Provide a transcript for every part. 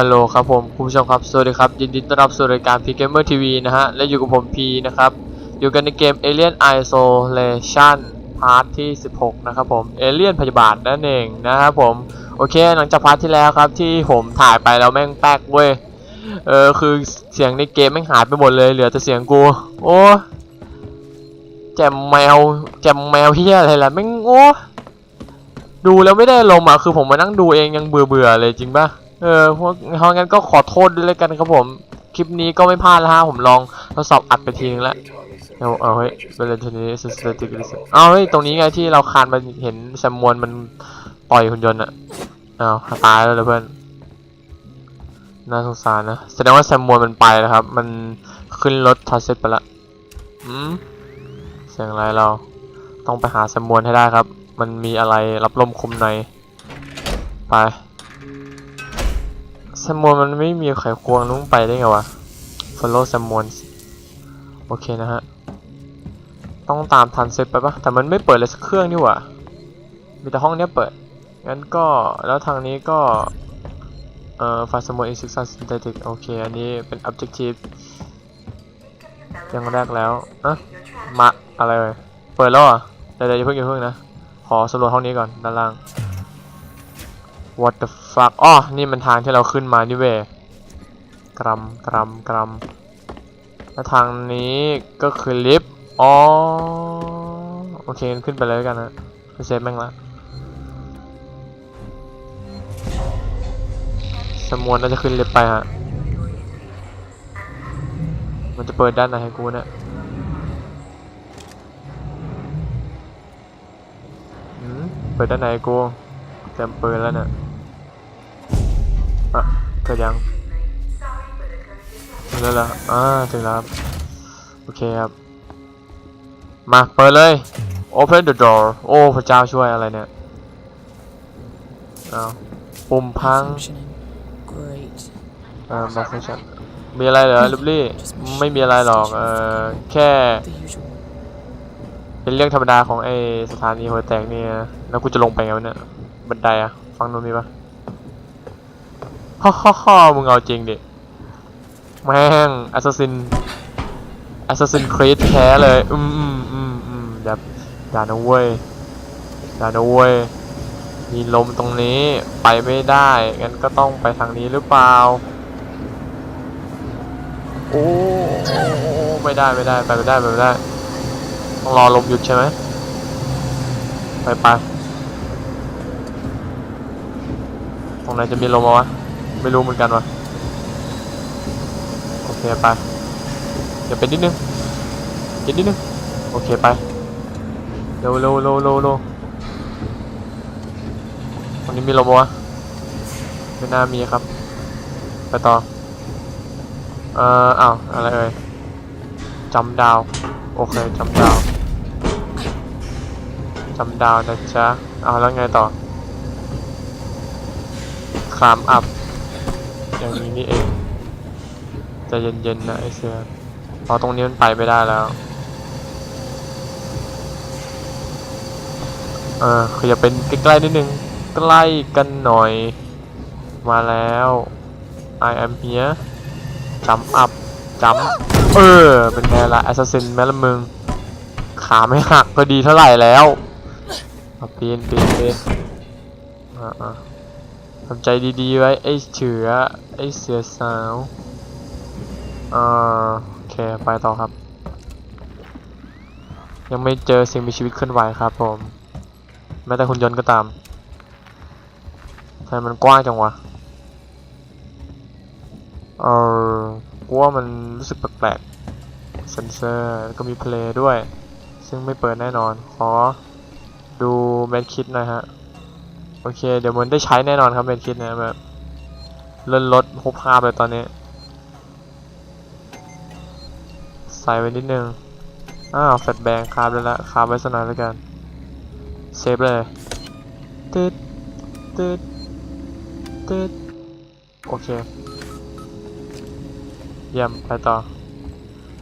ฮัลโหลครับผมคุณผู้ชมครับ สวัสดีครับ ยินดีต้อนรับสู่รายการ P Gamer TV นะฮะ และอยู่กับผม P นะครับ อยู่กันในเกม Alien Isolation พาร์ทที่ 16 นะครับผม Alien พยาบาทนั่นเองนะครับผม โอเค หลังจากพาร์ทที่แล้วครับ ที่ผมถ่ายไปแล้วแม่งแป๊กเว้ย เออ คือเสียงในเกมแม่งหายไปหมดเลย เหลือแต่เสียงกู โอ้แจมแมวแจมแมวเฮียอะไรล่ะแม่งโอ้ดูแล้วไม่ได้ลมอะคือผมมานั่งดูเองยังเบื่อเบื่อเลยจริงปะ เออเพราะเพราะงั้นก็ขอโทษด้วยแล้วกันครับผม คลิปนี้ก็ไม่พลาดแล้วฮะผมลองทดสอบอัดไปทีนึงแล้วเอาเอาเฮ้ยเบลเลนทนี้สเตติกเอาเฮ้ยตรงนี้ไงที่เราคานมาเห็นแซมมวนมันต่อยหุ่นยนต์อะเอาตายแล้วเพื่อนน่าสงสารนะแสดงว่าแซมมวนมันไปแล้วครับ มันขึ้นรถทาเซ็ตไปละอืมเสียงอะไรเราต้องไปหาแซมมวนให้ได้ครับ มันมีอะไรรับลมคมในไป แซมมอนมันไม่มีไขควงนุ้งไปได้ไงวะ follow แซมมอนโอเคนะฮะ ต้องตามทันเซตไปปะแต่มันไม่เปิดเลยสักเครื่องนี่หว่า มีแต่ห้องเนี้ยเปิด งั้นก็แล้วทางนี้ก็ เอ่อฟาสมอินซิกซันซินเทติกโอเค อันนี้เป็น objective อย่างแรกแล้วอะมาอะไรเปิดแล้วอะเดี๋ยวเดี๋ยวเพิ่งอย่าเพิ่งนะ ขอสำรวจห้องนี้ก่อนด้านล่าง What the fuck อ๋อนี่มันทางที่เราขึ้นมานี่เว้ยกรัมกรัมกรัมแล้วทางนี้ก็คือลิฟต์ อ๋อ โอเคมันขึ้นไปเลยด้วกันนะไปเซฟแม่งละสมวนน่าจะขึ้นลิฟต์ไปฮะ มันจะเปิดด้านไหนให้กูเนี่ยอืมเปิดด้านไหนกูเต็มปืนแล้วเนี่ย อะเกิดยังถึงแล้วเหรออ่าถึงแล้วครับโอเคครับ มาเปิดเลย open the door โอ้พระเจ้าช่วยอะไรเนี่ยเอาปุ่มพัง Functioning. Great. เอ่อ malfunction มีอะไรเหรอลูบลี่ ไม่มีอะไรหรอก เออแค่ The usual. เป็นเรื่องธรรมดาของไอสถานีหัวแตกเนี่ย แล้วกูจะลงไปไงวะเนี่ย บันไดอะฟังโน้นมีปะ ฮ่อฮ่อฮ่อมึงเอาจริงดิ แม่ง Assassin Assassin Creed แท้เลย อืมอืมอืมอืมแบบอย่านะเว้ยอย่านะเว้ยมีลมตรงนี้ไปไม่ได้ งั้นก็ต้องไปทางนี้หรือเปล่าโอ้โอ้โอ้ไม่ได้ไม่ได้ไปไม่ได้ไปไม่ได้ ต้องรอลมหยุดใช่ไหม ไปไปตรงไหนจะมีลมมาวะ ไม่รู้เหมือนกันวะโอเคไปเดี๋ยวเป็นนิดนึงอีกนิดนึงโอเคไปเร็วเร็วเร็วเร็วเร็วตรงนี้มีลมปะวะไม่น่ามีครับ ไปต่อ เอ่ออ้าวอะไรเอ่ยจำดาว โอเคจำดาวจำดาวนะจ๊ะ เอาแล้วไงต่อคลามอัพ อย่างนี้นี่เองใจะเย็นๆนะไอเสือเพราะตรงนี้มันไปไม่ได้แล้ว เออคือจะเป็นใกล้ๆนิดนึง ใกล้กันหน่อย มาแล้ว I am here จำอัพจำเออ เป็นไงล่ะ Assassin แม่ละมึง ขาไม่หักพอดีเท่าไหร่แล้วปีนปีนปีนอ่าอ่า ทำใจดีๆไว้ไอ้เสือไอ้เสือสาวอ่าโอเคไปต่อครับ ยังไม่เจอสิ่งมีชีวิตเคลื่อนไหวครับผม แม้แต่หุ่นยนต์ก็ตามทำไมมันกว้างจังวะเออกูว่ามันรู้สึกแปลกๆเซนเซอร์ก็มีเพลย์ด้วย ซึ่งไม่เปิดแน่นอน ขอดูเมดคิดหนะฮะ โอเค เดี๋ยวมันได้ใช้แน่นอนครับเมดคิดนี่ยแบบเลื่อนรถฮุบภาพเลยตอนนี้ ใส่ไว้นิดนึง อ้าวแฟลชแบงคาบแล้วละคาบไว้สักหน่อยแล้วกัน เซฟเลยตึ๊ดตึ๊ดตึ๊ดโอเคเยี่ยมไปต่อ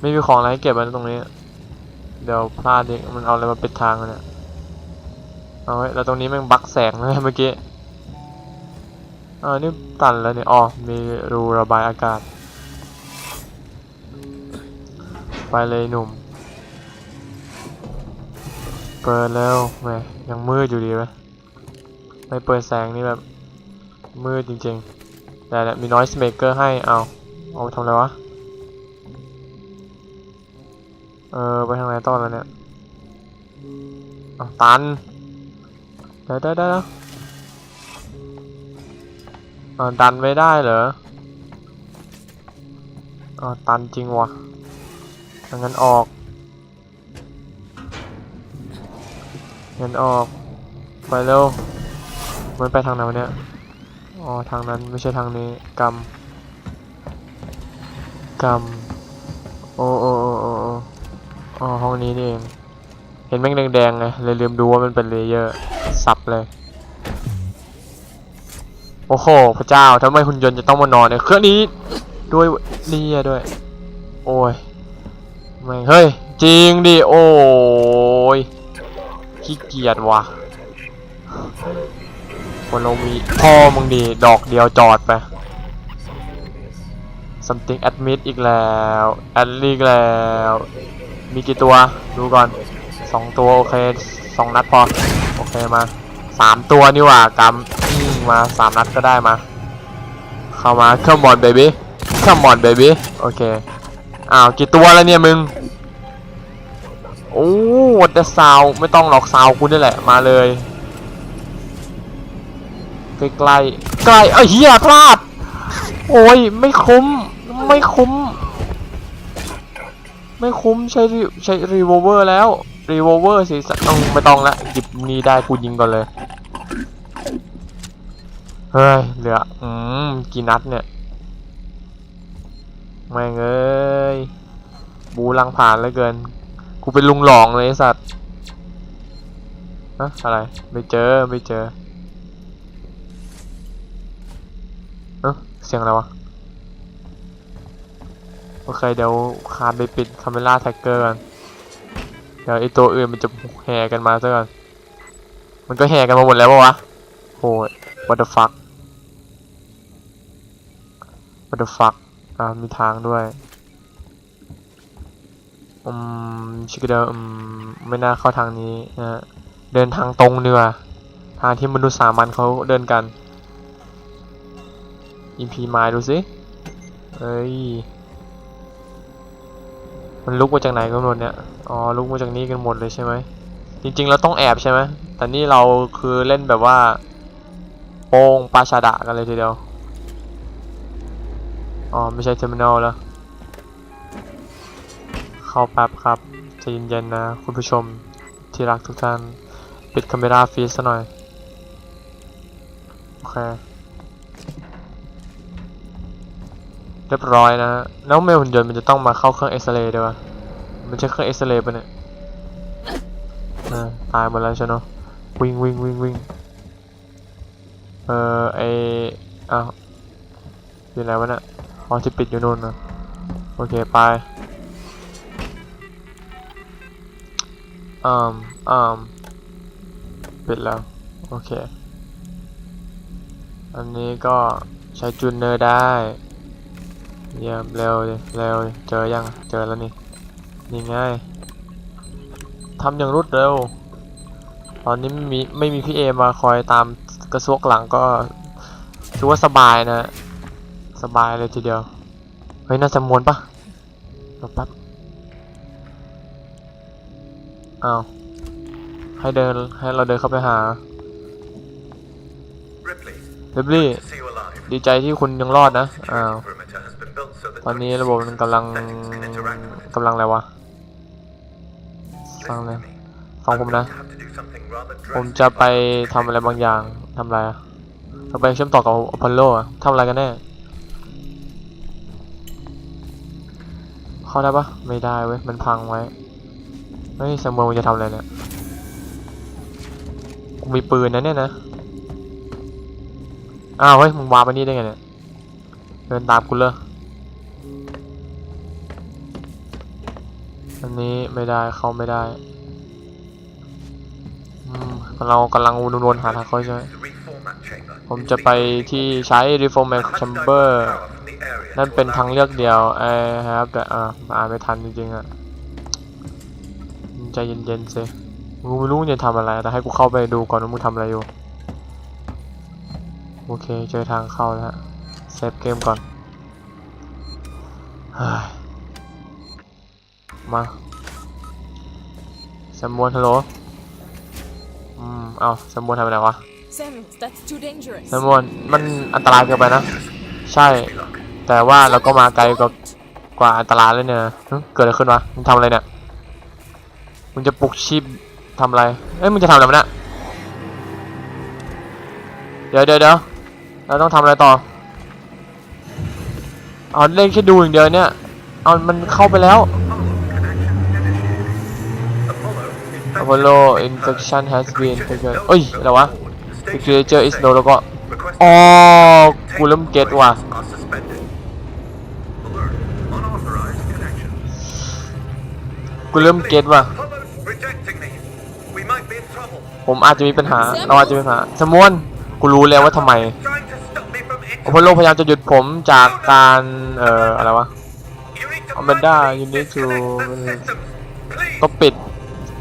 ไม่มีของอะไรให้เก็บไว้ตรงนี้ เดี๋ยวพลาดดิมันเอาอะไรมาปิดทางเนี่ย เอาไว้แล้วตรงนี้แม่งบักแสงเลยเมื่อกี้อ่านี่ตันแล้วเนี่ยอ๋อมีรูระบายอากาศ ไปเลยหนุ่ม เปิดแล้วแหมยังมืดอยู่ดีไหมไม่เปิดแสงนี่แบบ มืดจริงๆ แต่เนี่ยมี noise maker ให้ เอาเอาทำอะไรวะ เออ ไปทางไหนต่อนแล้วเนี่ยตัน เดี๋ยวเดี๋ยวเดี๋ยวอ่าดันไม่ได้เหรออ่าตันจริงวะงั้นออกงั้นออก ไปเร็วมันไปทางไหนวะเนี่ย อ๋อ ทางนั้นไม่ใช่ทางนี้กำกำโอ้โอ้โอ้โอ้โอ้อ๋อห้องนี้นี่เอง ห็นแม่งแดงๆไงเลยลืมดูว่ามันเป็นเลเยอร์สับเลย โอ้โหพระเจ้าทำไมหุ่นยนต์จะต้องมานอนในเครื่องนี้ด้วยนี่ด้วย โอ้ยไม่งเฮ้ย จริงดิ โอ้ยขี้เกียจว่ะคนเรามีพ่อมึงดีดอกเดียวจอดไป something admit อีกแล้ว add อีกแล้ว มีกี่ตัว ดูก่อน สองตัวโอเคสองนัดพอโอเคมาสามตัวนี่ว่ากำอืมมาสามนัดก็ได้มา เข้ามา come on baby come on baby โอเคอ้าวกี่ตัวแล้วเนี่ยมึงโอ้วัดเดซาวไม่ต้องหรอกซาวคุณนี่แหละมาเลยใกล้ใกล้ใกล้เอ้ยเฮียพลาด โอ้ยไม่คุ้มไม่คุ้ม ไม่คุ้มใช้ใช้รีโวเวอร์แล้ว รีโวเวอร์สิสัต้องไม่ต้องละหยิบนี้ได้กูยิงก่อนเลย เฮ้ย เหลือ อืม กี่นัดเนี่ยแม่งเอ้ย บูลังผ่านเหลยเกิน กูเป็นลุงหลองเลยสัตว์ฮะอะไร ไม่เจอ ไม่เจอเอ้าเสียงอะไรวะ โอเค เดี๋ยวคานไปปิดคาเมล่าแท็กเกอร์กัน เดี๋ยวไอตัวอื่นมันจะแห่กันมาซะก่อน มันก็แห่กันมาหมดแล้ววะโหย what the fuck what the fuck อ่ามีทางด้วย อืม ชิคเดอร์อืม ไม่น่าเข้าทางนี้นะฮะเดินทางตรงเนือทางที่มนุษย์สามัญเขาเดินกันอิมพีมาดูสิเอ้ย มันลุกมาจากไหนกันหมดเนี่ย อ๋อลุกมาจากนี้กันหมดเลยใช่ไหมจริงๆเราต้องแอบใช่ไหมแต่นี่เราคือเล่นแบบว่าโป้งปาชาดะกันเลยทีเดียวอ๋อไม่ใช่เทอร์มินอลแล้วเข้าแป๊บครับใจเย็นๆนะคุณผู้ชมที่รักทุกท่านปิดคาเมราฟีซะหน่อยโอเคเรียบร้อยนะฮะแล้วเมลหุ่นยนต์มันจะต้องมาเข้าเครื่องเอ็กซเรย์ด้วยวะ มันใช่เครื่องเอ็กซเรย์ปะเนี่ยตายหมดแล้วใช่เนอะวิ่งวิ่งวิ่งวิ่งเออไออ้าวอยู่ไหนวะเนี่ยอ๋อที่ปิดอยู่นู่นนะโอเคไปอืมอืมปิดแล้ว โอเค อันนี้ก็ใช้จูนเนอร์ได้ เยี่ยมเร็วดิเร็วเจอยังเจอแล้วนี่ นี่ไง่ายทำอย่างรวดเร็ว ตอนนี้ไม่มีไม่มีพี่เอมาคอยตามกระซวกหลังก็ถือว่าสบายนะสบายเลยทีเดียว เฮ้ยน่าจะมวนปะเดี๋ยวแป๊บอ้าวให้เดินให้เราเดินเข้าไปหา Ripley, เบบลี่ see you alive. ดีใจที่คุณยังรอดนะ อ้าว Security perimeter has been built so that ตอนนี้ only ระบบมันกำลัง medics can interact with it. กำลังอะไรวะ ฟัง Listen เลย to me. ฟังผม I'm นะ going to have to do something rather ผม drastic จะไป to ทำอะไรบางอย่างทำอะไรอะจะไปเชื่อมต่อกับอพอลโลอะทำอะไรกันแน่ เข้าได้ปะไม่ได้เว้ย มันพังไว้ เฮ้ยแซมเมอร์มึงจะทำอะไรเนี่ยกูมีปืนนะเนี่ยนะ อ้าวเฮ้ย มึงวาร์ปไปนี่ได้ไงเนี่ย เดินตามกูเลย อันนี้ไม่ได้เข้าไม่ได้อืมเรากำลังวนๆหาทางเข้าใช่ไหมผมจะไปที่ใช้ reformat I must divert chamber นั่นเป็นทางเลือกเดียวไอ้ครับแต่อ่าอ่านไม่ทันจริงๆอะใจเย็นๆสิกูไม่รู้จะทำอะไรแต่ให้กูเข้าไปดูก่อนว่ามึงทำอะไรอยู่ โอเคเจอทางเข้าแล้วเซฟเกมก่อนเฮ้ย มาสมวนฮัลโหลอืมเอาสมวนทำอะไรวะ Samuels, that's too dangerous. สมวนมันอันตรายเกินไปนะ ใช่ แต่ว่าเราก็มาไกลกว่ากว่าอันตรายเลยเนี่ยหึเกิดอะไรขึ้นวะมึงทำอะไรเนี่ยมึงจะปลุกชีพทำอะไรเอ้ยมึงจะทำอะไรมันนะเดี๋ยวเดี๋ยวเดี๋ยวเราต้องทำอะไรต่อเอาเล่นแค่ดูอย่างเดียวเนี่ยเอามันเข้าไปแล้ว Apollo, Apollo infection has been taken เอ้ย อะไรวะ The creature is no แล้วก็ Request อ๋อ กูเริ่มเก็ตว่ะ are suspended. Alert. Unauthorized connection. กูเริ่มเก็ตว่ะ Apollo's rejecting these. We might be in trouble. ผมอาจจะมีปัญหา เราอาจจะมีปัญหาสมวนกูรู้แล้วว่าทำไม Trying to stop me from อพอลโลพยายามจะหยุดผมจากการ เอ่อ อะไรวะ You need to Amanda, manually you need to- disconnect the systems. Please. ก็ปิด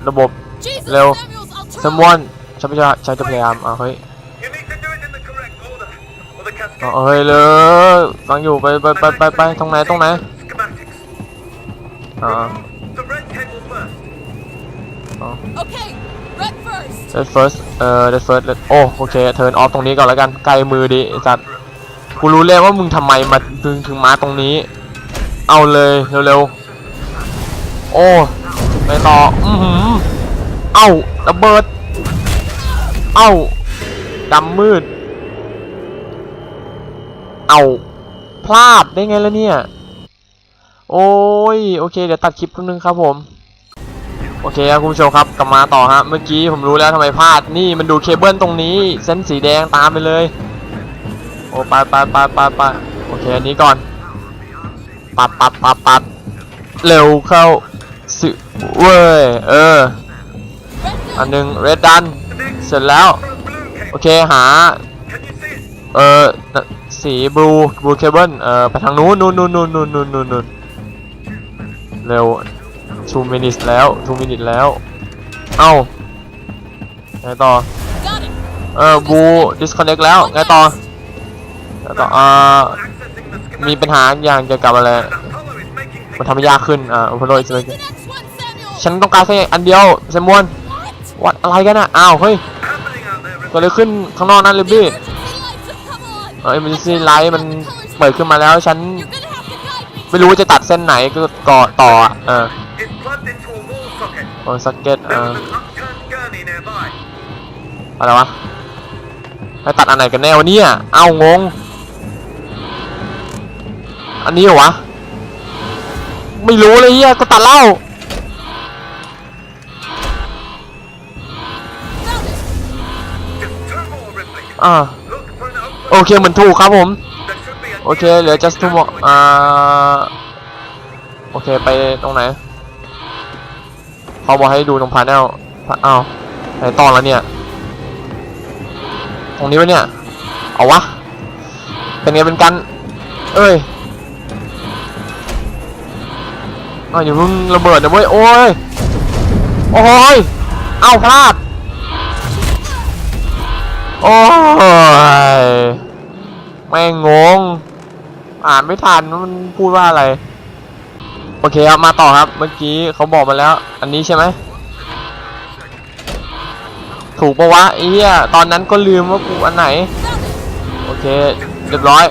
ระบบ Jesus, Leo. Samuels, I'll ส try. มวนฉันจะฉันจะพยายามอะเฮ้ย You need to do it in the correct order. Or the อ๋อ cascade. เฮ้ยเลยฟังอยู่ไปไปไปไปไปตรงไหนตรงไหน Schematics. อ่า Remove the red cable first. Okay, red first. let first เอ่อ let first let โอ้โอเค turn off ตรงนี้ก่อนแล้วกันไกลมือดิไอ้สัตว์กูรู้แล้วว่ามึงทำไมมาถึงถึงมาตรงนี้ เอาเลยเร็วๆโอ้ไปต่อ อือหือเอ้าระเบิด เอ้าดำมืด เอ้าพลาดได้ไงล่ะเนี่ย โอ้ย โอเค เดี๋ยวตัดคลิปแป๊บนึงครับผม โอเคครับคุณผู้ชมครับ กลับมาต่อฮะ เมื่อกี้ผมรู้แล้วทำไมพลาด นี่มันดูเคเบิลตรงนี้ เส้นสีแดงตามไปเลย โอ้ไปไปไปไปไปโอเค อันนี้ก่อน ปัดปัดปัดปัดเร็วเข้าสิเว้ย เออ อันหนึ่งเรดดัน เสร็จแล้ว โอเคหา เออสีบลูบลูเคเบิลเออไปทางนู้นนู้นนู้นนู้นนู้นนู้นเร็วทูมินิสแล้วทูมินิสแล้ว เอ้าไงต่อ เออบูดิสคอนเน็กแล้ว ไงต่อไงต่ออ่ามีปัญหาอย่างจะกลับอะไร มันทำให้ยากขึ้น อ่าอุปโลยอีกเลยฉันต้องการแค่อันเดียวเซมวน วัดอะไรกันอะ อ้าวเฮ้ยก็เลยขึ้นข้างนอกนั่นเลยพี่เอ้ยมันซีไลท์มันเปิดขึ้นมาแล้วฉันไม่รู้จะตัดเส้นไหนก็ก่อต่อเออโอ้สกเก็ตอ่ออะไรวะไปตัดอันไหนกันแน่วันนี้อะเอางง อันนี้เหรอวะ ไม่รู้เลยเฮียก็ตัดเล่า อ่าโอเคเหมือนถูกครับผม โอเคเหลือ just two อ่าโอเคไปตรงไหนเขาบอกให้ดูตรงพาเนลอ้าวไหนตอนแล้วเนี่ย ตรงนี้วะเนี่ย เอาวะ เป็นไงเป็นกัน เอ้ยอ้าวอย่าเพิ่งระเบิดนะเว้ย โอ้ย โอ้ย เอ้าพลาด โอ้ยแม่งง อ่านไม่ทันมันพูดว่าอะไร โอเคครับมาต่อครับ เมื่อกี้เขาบอกมาแล้ว อันนี้ใช่ไหม ถูกปะวะไอ้เหี้ยตอนนั้นก็ลืมว่ากูอันไหน โอเค เรียบร้อย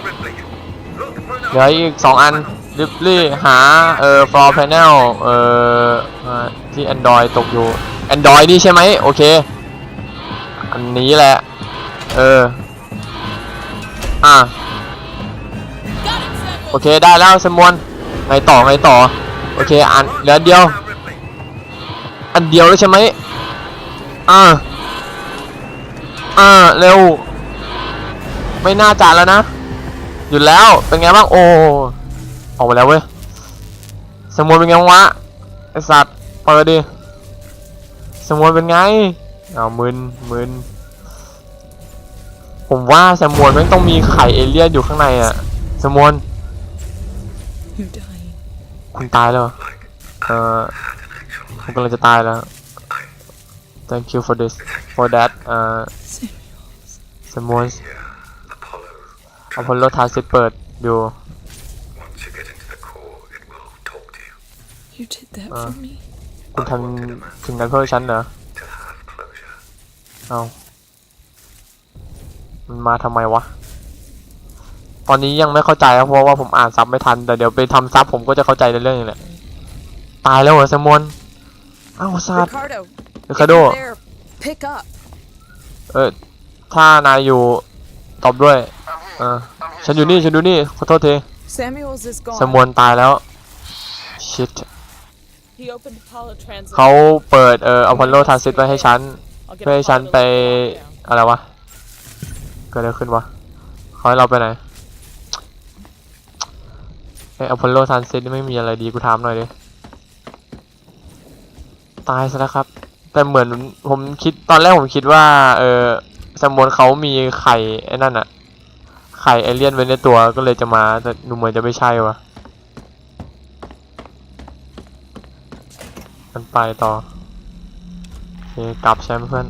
เหลืออีกสองอันริบลี่หา เอ่อ floor panel เอ่อ ที่ Android ตกอยู่ Android นี่ใช่ไหม โอเค อันนี้แหละ เออ อะ โอเคได้แล้วสมวนไงต่อไงต่อ โอเคอันเหลือเดียว อันเดียวแล้วใช่ไหมอ่าอ่าเร็ว ไม่น่าจะแล้วนะ หยุดแล้วเป็นไงบ้างโอ้ออกมาแล้วเว้ยสมุนเป็นไงบ้างวะไอสัตว์เปิดดิสมุนเป็นไงอ้ามึนมึน ผมว่าแซมมวนแม่งต้องมีไข่เอเลี่ยนอยู่ข้างในอะแซมมวน You're dying. คุณตายแล้วเหรอเอ่อผมกำลังจะตายแล้ว thank you for this for that เอ่อ Samuels. แซมมวน Apollo. อพอลโลทาซิตเปิดอยู่ Once you get into the core, it will talk to you You did that Uh. for me. คุณทำถึงนั้นเพื่อฉันเหรอ to have closure. เอา มันมาทำไมวะ ตอนนี้ยังไม่เข้าใจครับเพราะว่าผมอ่านซับไม่ทัน แต่เดี๋ยวไปทำซับผมก็จะเข้าใจในเรื่องนี้แหละ ตายแล้วเหรอแซมมอนอ้าวซาด Ricardo. ริคาโด There. Pick up. เออถ้านายอยู่ตอบด้วยเออฉันอยู่นี่ ฉันอยู่นี่ ขอโทษที Samuels is gone. แซมมอนตายแล้ว ชิต He opened Apollo Transit. เขาเปิดเอ่ออพอลโลทาซิตไว้ให้ฉัน I'll get เพื่อให้ฉัน Apollo to ไป lock it down. อะไรวะ เกิดอะไรขึ้นวะเขาให้เราไปไหนไออพอลโลทานเซ็ตนี่ไม่มีอะไรดีกูถามหน่อยดิตายซะแล้วครับ แต่เหมือนผมคิดตอนแรกผมคิดว่า เออแซมมอนเขามีไข่ไอ้นั่นอะไข่เอเลี่ยนไว้ในตัวก็เลยจะมาแต่ดูเหมือนจะไม่ใช่วะมันไปต่อโอเคกลับใช่ไหมเพื่อน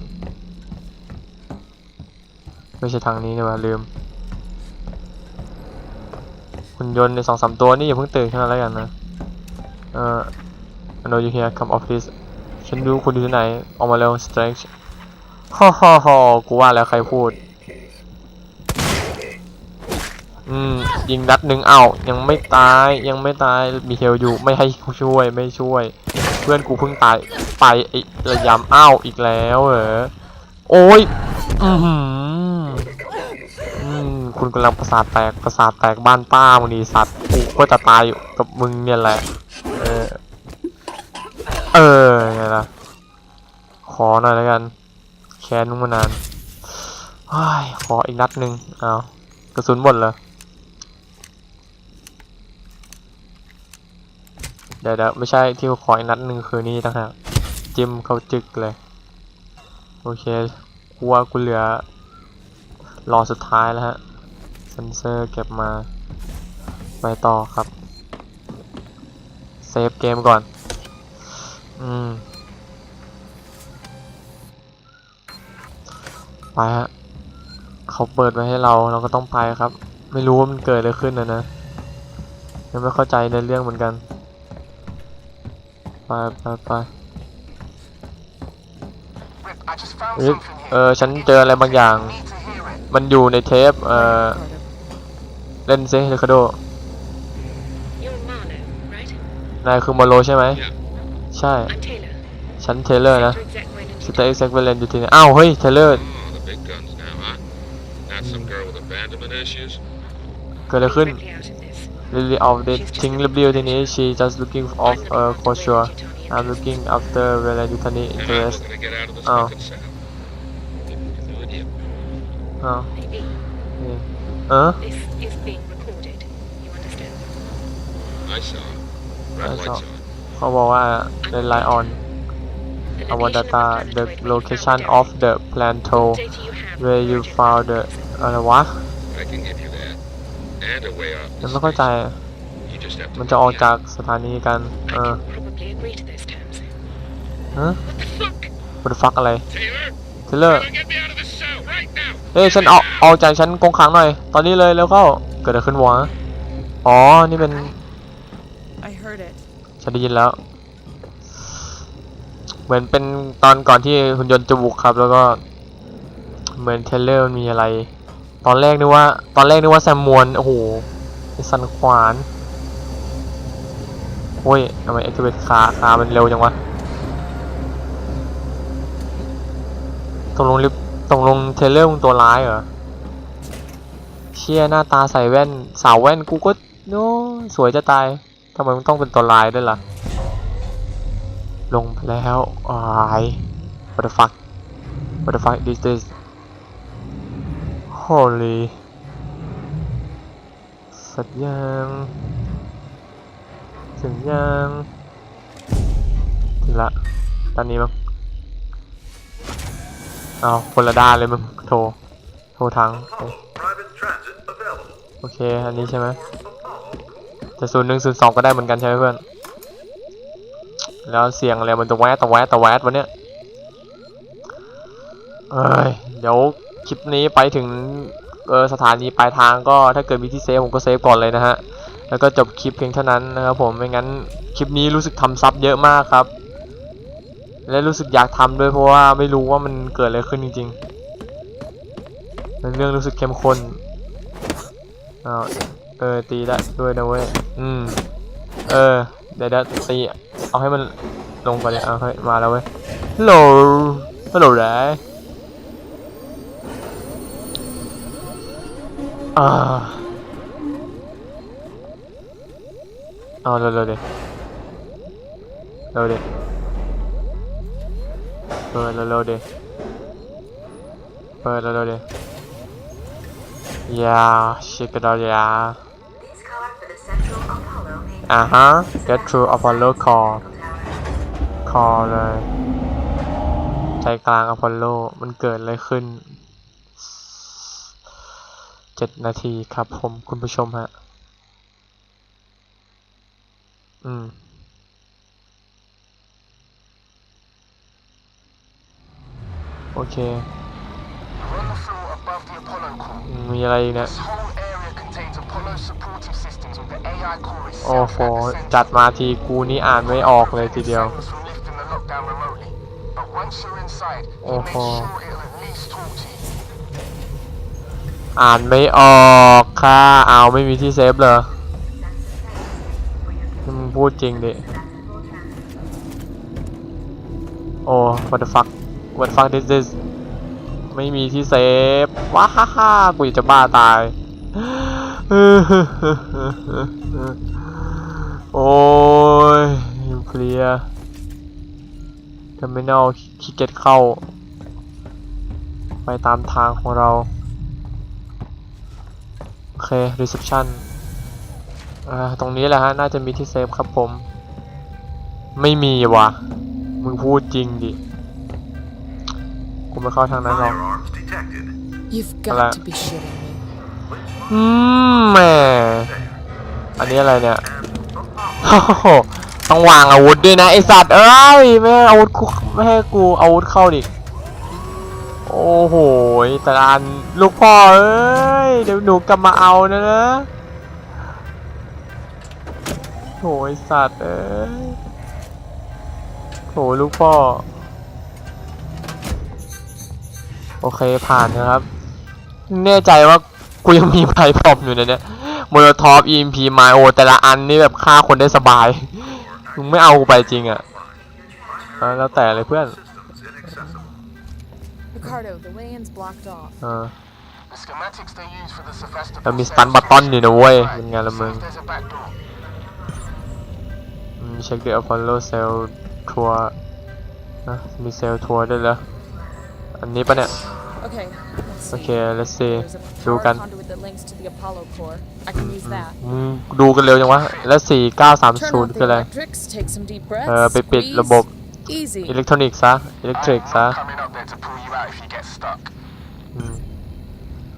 ไม่ใช่ทางนี้นี่ว่าลืมหุ่นยนต์ในสองสามตัวนี่อย่าเพิ่งตื่นขึ้นมาแล้วกันนะเอ่อ I know you here come off this ฉันรู้คุณอยู่ที่ไหน ออกมาเร็ว strange ฮ่อฮ่อฮ่อกูว่าแล้วใครพูด อืม ยิงนัดหนึ่งเอ้ายังไม่ตายยังไม่ตายมีเฮลอยู่ไม่ให้ช่วยไม่ช่วย เพื่อนกูเพิ่งตายไปไอ้ระยำอ้าวอีกแล้วเหรอโอ้ย อือหืออืม คุณกำลังประสาทแตกประสาทแตกบ้านป้ามึงดีสัตว์กูก็จะตายอยู่กับมึงเนี่ยแหละ เออ เออไงล่ะ ขอหน่อยแล้วกัน แค้นมึงมานานเฮ้ขออีกนัดหนึ่งเอากระสุนหมดเหรอเดี๋ยวเดี๋ยวไม่ใช่ที่ขออีกนัดหนึ่งคือนี่ต่างหากจิ้มเขาจึกเลย โอเคกูว่ากูเหลือรอสุดท้ายแล้วฮะ เซนเซอร์เก็บมา ไปต่อครับ เซฟเกมก่อน อืม ไปฮะ เขาเปิดไว้ให้เราเราก็ต้องไปครับ ไม่รู้ว่ามันเกิดอะไรขึ้นนะนะยังไม่เข้าใจในเรื่องเหมือนกัน ไปไปไปเออฉันเจออะไรบางอย่าง มันอยู่ในเทป เออ เล่นซิเรคาโด You're Marno, right? นายคือโมโลใช่ไหม ใช่ I'm Taylor. ฉันเทเลอร์นะ Sector Exec Wayne สเตย์เซ็กเวลเลนอยู่ที่นี่อ้าว เฮ้ย เทเลอร์ Oh, the big guns now, huh? Not some girl with abandonment issues? เกิดอะไรขึ้น Quickly out of this. ลิลี่ออฟเดทิ้งลิบลิวทีนี้ she just looking off a for sure I'm looking after เวลาอยู่ที่นี่ And I'm interest looking to get out of this Oh. fucking cell. Maybe we can do it here. อ้าว Maybe. นี่เออ This is being recorded. You understand? I saw. Red I lights saw. on. เขาบอกว่า the line on The our location of data the the planetoid where you location found of the planto All data you have where you merges found the with อะไรวะ I can give you that. And a way off ยัง this ไม่เข้าใจ space. You just have to มันจะออก let me จาก out. สถานีกัน I เออ can probably agree to those terms. ฮะ What the fuck? what the fuck อะไร Taylor, เทเลอร์ get me out of this cell right now. เอ้ยฉันเอาเอาใจฉันกงขังหน่อย ตอนนี้เลยแล้วเข้าเกิดอะไรขึ้นวะอ๋อนี่เป็น I heard it. ฉันได้ยินแล้ว เหมือนเป็นตอนก่อนที่หุ่นยนต์จะบุกครับ แล้วก็ เหมือนเทรลเลอร์มันมีอะไร ตอนแรกนึกว่า ตอนแรกนึกว่าแซมมวนโอ้โหไอสันขวานโอ้ยทำไมเอ็กซ์เวขาขามันเร็วจังวะตกลงลิฟ ตกลงเทเลอร์มึงตัวร้ายเหรอ เชี่ยหน้าตาใส่แว่น สาวแว่นกูก็โน้สวยจะตายทำไมมึงต้องเป็นตัวร้ายด้วยล่ะ ลงไปแล้วอาย what the fuck what the fuck this this holy สัตว์ยังถึงยังถึงละ ตอนนี้มั้ง เอาคนละด้านเลยมึงโทร โทรทาง โอเค อันนี้ใช่ไหมจะศูนย์หนึ่งศูนย์สองก็ได้เหมือนกันใช่ไหมเพื่อน แล้วเสียงอะไรมันตะแวะตะแวะตะแวะวะเนี่ยเอ้ย เดี๋ยวคลิปนี้ไปถึงเออสถานีปลายทางก็ถ้าเกิดมีที่เซฟผมก็เซฟก่อนเลยนะฮะ แล้วก็จบคลิปเพียงเท่านั้นนะครับผม ไม่งั้นคลิปนี้รู้สึกทำซับเยอะมากครับ และรู้สึกอยากทำด้วยเพราะว่าไม่รู้ว่ามันเกิดอะไรขึ้นจริงๆเป็นเรื่องรู้สึกเข้มข้นอ้าวเออตีได้ด้วยนะเว้ยอืมเออเดี๋ยวเดี๋ยวตีเอาให้มันลงไปเลยเอาให้ยมาแล้วเว้ยฮัลโหลฮัลโหลได้อ่าเอาเร็วๆดิเร็วเดิ เปิดเร็วๆดิเปิดเร็วๆดิยาชิกี้พายาอ่าฮะ get through Apollo call call เลย ใจกลางอพอลโล มันเกิดอะไรขึ้น เจ็ดนาทีครับผมคุณผู้ชมฮะ อืม โอเค We're on the floor above the Apollo core. อืมมีอะไรอีกเนี่ย This whole area contains Apollo supportive systems with the AI core โอ้ itself โห at the center. จัดมาทีกูนี่อ่านไม่ออกเลยทีเดียว Saves from lifting the lockdown remotely. But once you're inside, he Oh, makes oh. sure it'll at least talk to you. อ่านไม่ออกค่ะเอาไม่มีที่เซฟเลยนี่มึงพูดจริงดิ โอ้ what the fuck what the fuck this is ไม่มีที่เซฟว้าฮ่าฮ่ากูจะบ้าตายโอ้ยนิวเคลียร์เทอร์มินอลขี้เกียจเข้า ไปตามทางของเรา โอเค reception อ่าตรงนี้แหละฮะ น่าจะมีที่เซฟครับผม ไม่มีวะมึงพูดจริงดิ กูไม่เข้าทางนั้นหรอก Firearms detected. You've Hello. got to be shitting me. อืมแหมอันนี้อะไรเนี่ยโอ้โหต้องวางอาวุธด้วยนะไอสัตว์เอ้ยไม่ให้อาวุธกูไม่ให้กูอาวุธเข้าดิ โอ้โหแต่ละอันลูกพ่อเอ้ยเดี๋ยวหนูกลับมาเอานะนะโหไอสัตว์เอ้ยโหลูกพ่อ โอเคผ่านนะครับ แน่ใจว่ากูยังมีไพพรอมอยู่ในเนี้ยโมโนทอป EMP ไมโอแต่ละอันนี่แบบฆ่าคนได้สบายมึงไม่เอากูไปจริงอะอะแล้วแต่เลยเพื่อน Ricardo, the way in's blocked off. เออ The schematics they use for the Sevastopol แล้วมีสตันบัตตอนอยู่นะเว้ยเป็นไงละมึง says there's a back door. อืมเช็คเดอะอพอลโลเซลทัวร์นะมีเซลทัวร์ด้วยเหรออันนี้ปะเนี่ย Okay, let's see. Okay, let's see. There's a Do power can- conduit that links to the Apollo core. I can use that. มึงดูกันเร็วจังวะ แล้ว Turn 4930 off คือ the อะไร electrics, take some deep เออ breaths, ไปปิด squeeze. ระบบ Easy. อิเล็กทรอนิกส์ซะ อิเล็กทริกซะ I'm coming up there to pull you out if you get stuck. อืม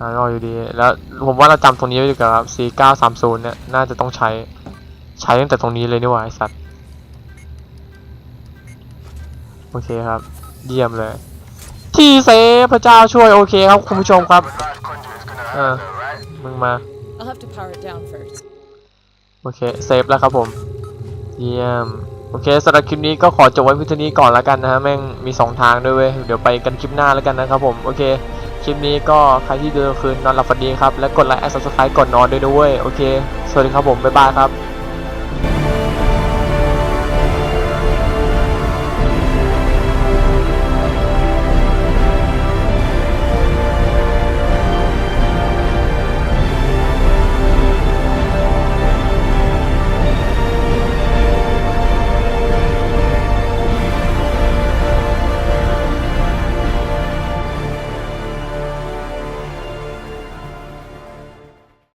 อ่ารออยู่ดี แล้วผมว่าเราจำตรงนี้ไว้ดีกว่าครับ 4930 เนี่ย น่าจะต้องใช้ ใช้ตั้งแต่ตรงนี้เลยนี่หว่าไอสัตว์ โอเคครับ เยี่ยมเลย ที่เซฟพระเจ้าช่วยโอเคครับคุณผู้ชมครับ The live conduit's gonna Uh. hurt though, right? มึงมา I'll have to power it down first. โอเคเซฟแล้วครับผมเยี่ยมโอเคสำหรับคลิปนี้ก็ขอจบไว้เพียงเท่านี้ก่อนแล้วกันนะฮะแม่งมี 2 ทางด้วยเว้ยเดี๋ยวไปกันคลิปหน้าแล้วกันนะครับผมโอเคคลิปนี้ก็ใครที่ดูคืนนอนหลับฝันดีครับและกดไลค์แอดซับสไครต์ก่อนนอนด้วยนะเว้ยโอเคสวัสดีครับผมบ๊ายบายครับ